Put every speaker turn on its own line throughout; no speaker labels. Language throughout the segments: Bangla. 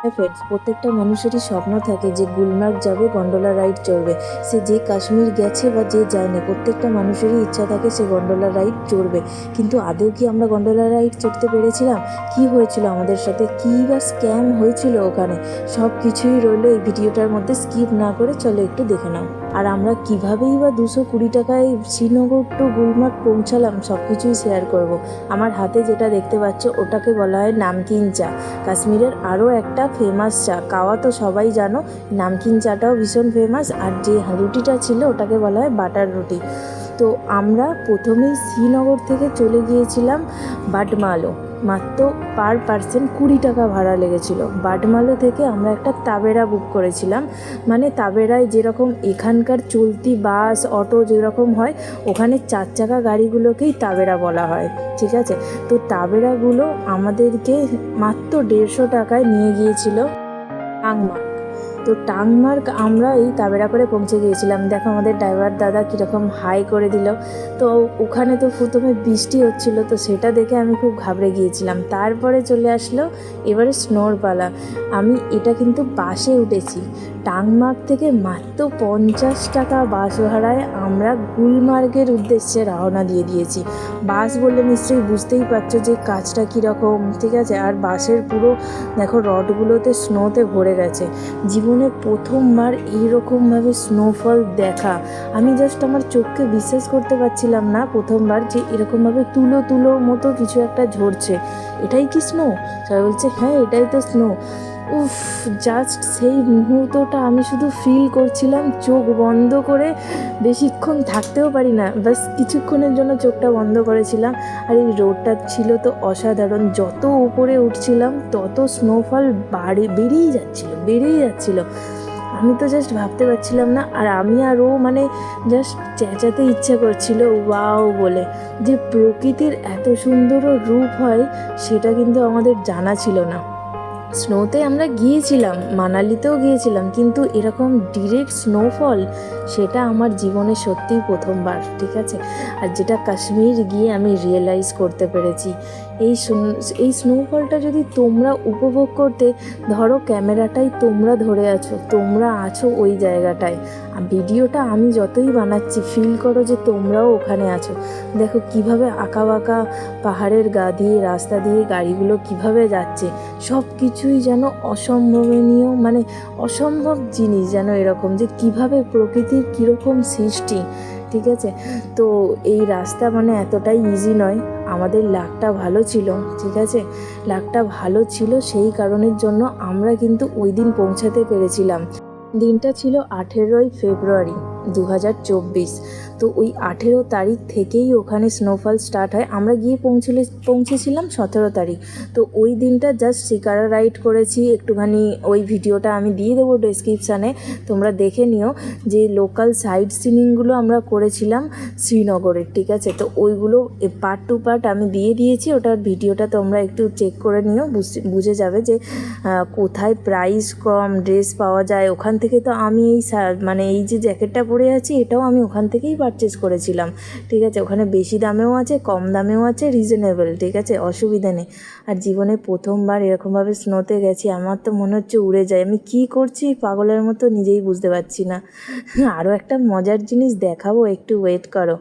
হ্যাঁ ফ্রেন্ডস প্রত্যেকটা মানুষেরই স্বপ্ন থাকে যে গুলমার্গ যাবে গন্ডোলা রাইড চড়বে। সে যে কাশ্মীর গেছে বা যে যায়নি প্রত্যেকটা মানুষেরই ইচ্ছা থাকে সে গন্ডোলা রাইড চড়বে। কিন্তু আদৌ কি আমরা গন্ডোলা রাইড চড়তে পেরেছিলাম? কি হয়েছিল আমাদের সাথে? কী বা স্ক্যাম হয়েছিল ওখানে? সব কিছুই রইল এই ভিডিওটার মধ্যে স্কিপ না করে চলো একটু দেখে নাও। আর আমরা কীভাবেই বা দুশো কুড়ি টাকায় শ্রীনগর টু গুলমার্গ পৌঁছালাম সব কিছুই শেয়ার করব। আমার হাতে যেটা দেখতে পাচ্ছ, ওটাকে বলা হয় নামকিন চা। কাশ্মীরের আরও একটা ফেমাস চা। কাওয়া তো সবাই জানো, নামকিন চাটাও ভীষণ ফেমাস আর যে রুটিটা ছিল, ওটাকে বলা হয় বাটার রুটি। তো আমরা প্রথমেই শ্রীনগর থেকে চলে গিয়েছিলাম বাটমালো মাত্র পার পার্সন কুড়ি টাকা ভাড়া লেগেছিল। বাটমালো থেকে আমরা একটা তাবেরা বুক করেছিলাম। মানে তাবেরায় যেরকম এখানকার চলতি বাস, অটো যেরকম হয়, ওখানে চার চাকা গাড়িগুলোকেই তাবেরা বলা হয়। ঠিক আছে? তো তাবেরাগুলো আমাদেরকে মাত্র দেড়শো টাকায় নিয়ে গিয়েছিল। টাংমার্গ তো টাংমার্ক আমরা এই তাবেরা করে পৌঁছে গিয়েছিলাম। দেখো আমাদের ড্রাইভার দাদা কীরকম হাই করে দিল। তো ওখানে তো প্রথমে বৃষ্টি হচ্ছিল, তো সেটা দেখে আমি খুব ঘাবড়ে গিয়েছিলাম। তারপরে চলে আসলো এবারে স্নোর পালা। আমি এটা কিন্তু বাসে উঠেছি। টাংমার্ক থেকে মাত্র পঞ্চাশ টাকা বাস ভাড়ায় আমরা গুলমার্গের উদ্দেশ্যে রওনা দিয়ে দিয়েছি। বাস বললে নিশ্চয়ই বুঝতেই পারছ যে কাজটা কীরকম, ঠিক আছে? আর বাসের পুরো, দেখো, রডগুলোতে স্নোতে ভরে গেছে। জীবনে প্রথমবার এইরকমভাবে স্নোফল দেখা। আমি জাস্ট আমার চোখকে বিশ্বাস করতে পারছিলাম না প্রথমবার যে এরকমভাবে তুলো তুলোর মতো কিছু একটা ঝরছে। এটাই কি স্নো সবাই বলছে হ্যাঁ এটাই তো স্নো উফ জাস্ট সেই মুহূর্তটা আমি শুধু ফিল করছিলাম, চোখ বন্ধ করে বেশিক্ষণ থাকতেও পারি না। বাস কিছুক্ষণের জন্য চোখটা বন্ধ করেছিলাম। আর এই রোডটা ছিল তো অসাধারণ। যত উপরে উঠছিলাম, তত স্নোফল বাড়ে, বেড়েই যাচ্ছিল বেড়েই যাচ্ছিল। আমি তো জাস্ট ভাবতে পারছিলাম না, আর আমি আর ও মানে জাস্ট চেঁচাতে ইচ্ছে করছিল, ওয়াও বলে। যে প্রকৃতির এত সুন্দরও রূপ হয়, সেটা কিন্তু আমাদের জানা ছিল না। স্নোতে আমরা গিয়েছিলাম, মানালিতেও গিয়েছিলাম, কিন্তু এরকম ডিরেক্ট স্নোফল সেটা আমার জীবনে সত্যিই প্রথমবার, ঠিক আছে? আর যেটা কাশ্মীর গিয়ে আমি রিয়েলাইজ করতে পেরেছি এই এই স্নোফলটা যদি তোমরা উপভোগ করতে, ধরো ক্যামেরাটাই তোমরা ধরে আছো, তোমরা আছো ওই জায়গাটায়। আর ভিডিওটা আমি যতই বানাচ্ছি ফিল করো যে তোমরাও ওখানে আছো। দেখো কীভাবে আঁকা বাঁকা পাহাড়ের গা দিয়ে, রাস্তা দিয়ে গাড়িগুলো কীভাবে যাচ্ছে সব কিছুই যেন অসম্ভবনীয় মানে অসম্ভব জিনিস যেন এরকম যে কীভাবে প্রকৃতির কীরকম সৃষ্টি, ঠিক আছে? তো এই রাস্তা মানে এতটাই ইজি নয়। আমাদের লাকটা ভালো ছিল, ঠিক আছে? লাকটা ভালো ছিল সেই কারণের জন্য আমরা কিন্তু ওই দিন পৌঁছাতে পেরেছিলাম। দিনটা ছিল আঠেরোই ফেব্রুয়ারি। দু হাজার চব্বিশ। তো ওই আঠেরো তারিখ থেকেই ওখানে স্নোফল স্টার্ট হয়। আমরা গিয়ে পৌঁছলে, পৌঁছেছিলাম সতেরো তারিখ। তো ওই দিনটা জাস্ট শিকারা রাইড করেছি। একটুখানি ওই ভিডিওটা আমি দিয়ে দেবো ডেসক্রিপশানে তোমরা দেখে নিও যে লোকাল সাইড সিনিংগুলো আমরা করেছিলাম শ্রীনগরের ঠিক আছে? তো ওইগুলো পার্ট টু পার্ট আমি দিয়ে দিয়েছি। ওটার ভিডিওটা তোমরা একটু চেক করে নিও। বুঝ- যাবে যে কোথায় প্রাইস কম ড্রেস পাওয়া যায়। ওখান থেকে তো আমি এই মানে এই যে জ্যাকেটটা পরে আছি, এটাও আমি ওখান থেকেই পারচেস করেছিলাম। ঠিক আছে, ওখানে বেশি দামেও আছে, কম দামেও আছে রিজনেবল ঠিক আছে, অসুবিধা নেই। আর জীবনে প্রথমবার এরকমভাবে স্নোতে গেছি, আমার তো মনে হচ্ছে উড়ে যায়। আমি কী করছি পাগলের মতো নিজেই বুঝতে পারছি না। আরও একটা মজার জিনিস দেখাবো, একটু ওয়েট করো।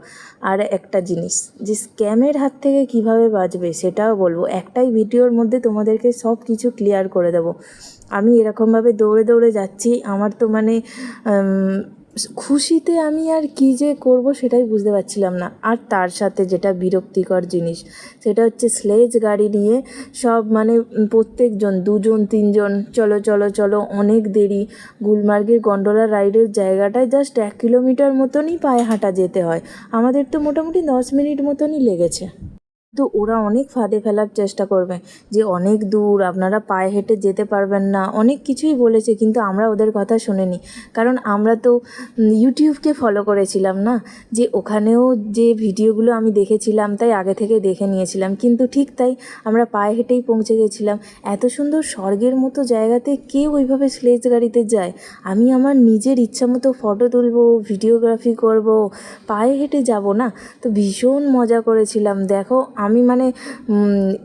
আর একটা জিনিস, যে স্ক্যামের হাত থেকে কীভাবে বাঁচবে সেটাও বলব। একটাই ভিডিওর মধ্যে তোমাদেরকে সব কিছু ক্লিয়ার করে দেবো। আমি এরকমভাবে দৌড়ে দৌড়ে যাচ্ছি, আমার তো মানে খুশিতে আমি আর কী যে করব সেটাই বুঝতে পারছিলাম না। আর তার সাথে যেটা বিরক্তিকর জিনিস, সেটা হচ্ছে স্লেজ গাড়ি নিয়ে সব মানে প্রত্যেকজন, দুজন, তিনজন, চলো চলো চলো, অনেক দেরি। গুলমার্গের গন্ডোলা রাইডের জায়গাটায় জাস্ট এক কিলোমিটার মতনই পায়ে হাঁটা যেতে হয়। আমাদের তো মোটামুটি দশ মিনিট মতনই লেগেছে। তো ওরা অনেক ফাঁদে ফেলার চেষ্টা করবে যে অনেক দূর আপনারা পায়ে হেঁটে যেতে পারবেন না। অনেক কিছুই বলেছে কিন্তু আমরা ওদের কথা শুনিনি। কারণ আমরা তো ইউটিউবকে ফলো করেছিলাম না? যে ওখানেও যে ভিডিওগুলো আমি দেখেছিলাম তাই আগে থেকে দেখে নিয়েছিলাম। কিন্তু ঠিক তাই আমরা পায়ে হেঁটেই পৌঁছে গেছিলাম। এত সুন্দর স্বর্গের মতো জায়গাতে কে ওইভাবে স্লেজ গাড়িতে যায়। আমি আমার নিজের ইচ্ছা মতো ফটো তুলবো ভিডিওগ্রাফি করব, পায়ে হেঁটে যাব না? তো ভীষণ মজা করেছিলাম। দেখো আমি মানে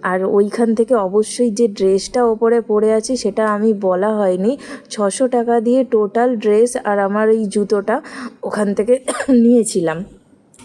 আর ওইখান থেকে অবশ্যই যে ড্রেসটা ওপরে পরে আছে সেটা আমি বলা হয়নি। ছশো টাকা দিয়ে টোটাল ড্রেস আর আমার এই জুতোটা ওখান থেকে নিয়েছিলাম।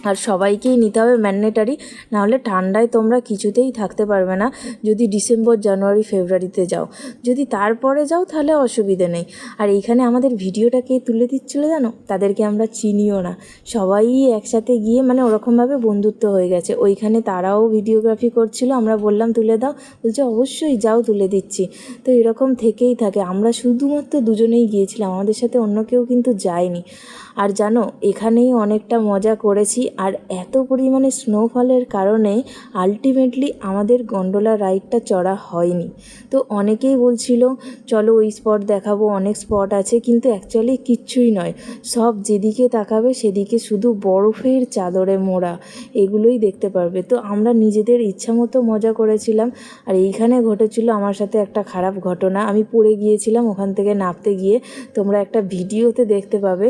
আর সবাইকেই নিতে হবে ম্যান্ডেটারি নাহলে ঠান্ডায় তোমরা কিছুতেই থাকতে পারবে না। যদি ডিসেম্বর, জানুয়ারি, ফেব্রুয়ারিতে যাও। যদি তারপরে যাও, তাহলে অসুবিধে নেই। আর এইখানে আমাদের ভিডিওটা কে তুলে দিচ্ছিল জানো? তাদেরকে আমরা চিনিও না। সবাই একসাথে গিয়ে মানে ওরকমভাবে বন্ধুত্ব হয়ে গেছে। ওইখানে তারাও ভিডিওগ্রাফি করছিল, আমরা বললাম, তুলে দাও। বলছে, অবশ্যই যাও, তুলে দিচ্ছি। তো এরকম থেকেই থাকে। আমরা শুধুমাত্র দুজনেই গিয়েছিলাম। আমাদের সাথে অন্য কেউ কিন্তু যায়নি। আর জানো, এখানেই অনেকটা মজা করেছি। আর এত পরিমাণে স্নোফলের কারণে আলটিমেটলি আমাদের গন্ডোলা রাইডটা চড়া হয়নি। তো অনেকেই বলছিল, চলো ওই স্পট দেখাবো, অনেক স্পট আছে। কিন্তু অ্যাকচুয়ালি কিচ্ছুই নয়। সব যেদিকে তাকাবে সেদিকে শুধু বরফের চাদরে মোড়া, এগুলোই দেখতে পারবে। তো আমরা নিজেদের ইচ্ছা মতো মজা করেছিলাম, আর এইখানে ঘটেছিল আমার সাথে একটা খারাপ ঘটনা। আমি পড়ে গিয়েছিলাম ওখান থেকে নামতে গিয়ে। তোমরা একটা ভিডিওতে দেখতে পাবে।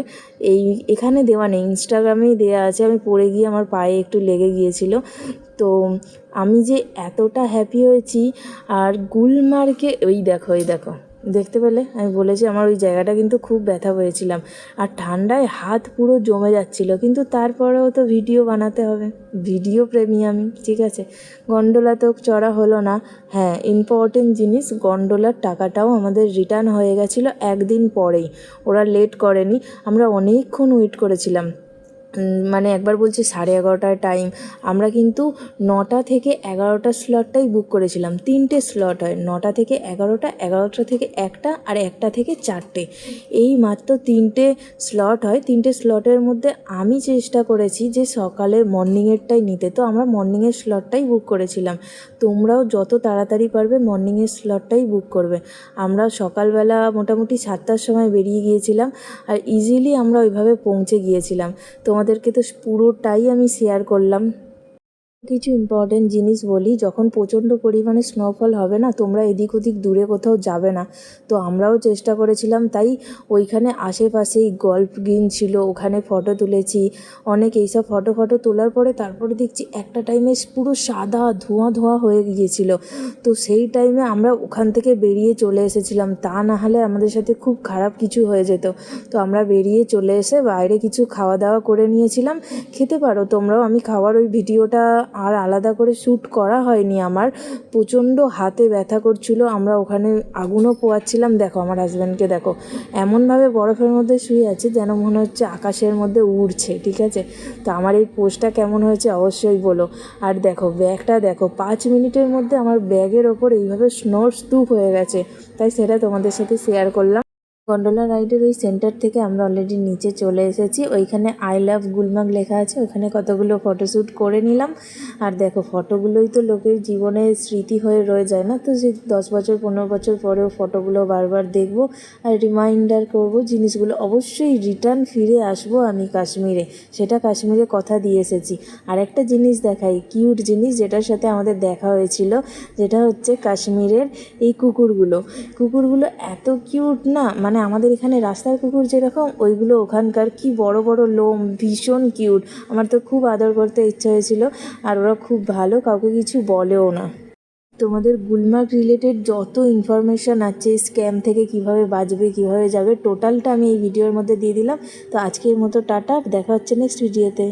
এই এখানে দেওয়া নেই ইনস্টাগ্রামেই দেওয়া আছে। আমি পড়ে গিয়ে আমার পায়ে একটু লেগে গিয়েছিল। তো আমি যে এতটা হ্যাপি হয়েছি, আর গুলমার্কে ওই দেখো, এই দেখো, দেখতে পেলে? আমি বলেছি আমার ওই জায়গাটা কিন্তু খুব ব্যথা হয়েছিলাম আর ঠান্ডায় হাত পুরো জমে যাচ্ছিল, কিন্তু তারপরেও তো ভিডিও বানাতে হবে। ভিডিও প্রেমী আমি ঠিক আছে? গন্ডোলা তো চড়া হলো না। হ্যাঁ ইম্পর্টেন্ট জিনিস, গন্ডোলার টাকাটাও আমাদের রিটার্ন হয়ে গেছিল একদিন পরেই। ওরা লেট করেনি। আমরা অনেকক্ষণ ওয়েট করেছিলাম। মানে একবার বলছে সাড়ে এগারোটার টাইম আমরা কিন্তু নটা থেকে এগারোটা স্লটটাই বুক করেছিলাম। তিনটে স্লট হয়, নটা থেকে এগারোটা এগারোটা থেকে একটা আর একটা থেকে চারটে। এই মাত্র তিনটে স্লট হয়। তিনটে স্লটের মধ্যে আমি চেষ্টা করেছি যে সকালের মর্নিংয়েরটাই নিতে। তো আমরা মর্নিংয়ের স্লটটাই বুক করেছিলাম। তোমরাও যত তাড়াতাড়ি পারবে মর্নিংয়ের স্লটটাই বুক করবে। আমরা সকালবেলা মোটামুটি সাতটার সময় বেরিয়ে গিয়েছিলাম আর ইজিলি আমরা ওইভাবে পৌঁছে গিয়েছিলাম। তোমাদেরকে তো পুরোটাই আমি শেয়ার করলাম। কিছু ইম্পর্টেন্ট জিনিস বলি, যখন প্রচণ্ড পরিমাণে স্নোফল হবে না, তোমরা এদিক ওদিক দূরে কোথাও যাবে না। তো আমরাও চেষ্টা করেছিলাম, তাই ওইখানে আশেপাশেই গল্ফ গ্রিন ছিল, ওখানে ফটো তুলেছি, অনেক এইসব ফটো ফটো তোলার পরে তারপরে দেখছি একটা টাইমে পুরো সাদা ধোঁয়া ধোঁয়া হয়ে গিয়েছিল। তো সেই টাইমে আমরা ওখান থেকে বেরিয়ে চলে এসেছিলাম, তা না হলে আমাদের সাথে খুব খারাপ কিছু হয়ে যেত। তো আমরা বেরিয়ে চলে এসে বাইরে কিছু খাওয়া দাওয়া করে নিয়েছিলাম, খেতে পারো তোমরাও, আমি খাওয়ার ওই ভিডিওটা আর আলাদা করে শ্যুট করা হয়নি আমার। প্রচণ্ড হাতে ব্যথা করছিল, আমরা ওখানে আগুনও পোয়াচ্ছিলাম। দেখো আমার হাজব্যান্ডকে দেখো, এমনভাবে বরফের মধ্যে শুয়ে আছে যেন মনে হচ্ছে আকাশের মধ্যে উড়ছে, ঠিক আছে? তো আমার এই পোস্টটা কেমন হয়েছে অবশ্যই বলো। আর দেখো, ব্যাগটা দেখো, পাঁচ মিনিটের মধ্যে আমার ব্যাগের ওপর এইভাবে স্নো স্তূপ হয়ে গেছে। তাই সেটা তোমাদের সাথে শেয়ার করলাম। গন্ডোলা রাইডের ওই সেন্টার থেকে আমরা অলরেডি নিচে চলে এসেছি। ওইখানে আই লাভ গুলমার্গ লেখা আছে। ওখানে কতগুলো ফটোশ্যুট করে নিলাম। আর দেখো ফটোগুলোই তো লোকের জীবনে স্মৃতি হয়ে রয়ে যায় না? তো যে দশ বছর, পনেরো বছর পরেও ফটোগুলো বারবার দেখব আর রিমাইন্ডার করব, জিনিসগুলো অবশ্যই রিটার্ন ফিরে আসব আমি কাশ্মীরে। সেটা কাশ্মীরে কথা দিয়ে এসেছি। আর একটা জিনিস দেখাই কিউট জিনিস যেটার সাথে আমাদের দেখা হয়েছিল, যেটা হচ্ছে কাশ্মীরের এই কুকুরগুলো। কুকুরগুলো এত কিউট না? মানে আমাদের এখানে রাস্তার কুকুর যেরকম, ওইগুলো ওখানকার কি বড় বড় লোম, ভীষণ কিউট আমার তো খুব আদর করতে ইচ্ছা হয়েছিল, আর ওরা খুব ভালো, কাউকে কিছু বলেও না। তোমাদের গুলমার্গ রিলেটেড যত ইনফরমেশান আছে স্ক্যাম থেকে কীভাবে বাঁচবে, কীভাবে যাবে টোটালটা আমি এই ভিডিওর মধ্যে দিয়ে দিলাম। তো আজকের মতো টাটা, দেখা হচ্ছে নেক্সট ভিডিওতে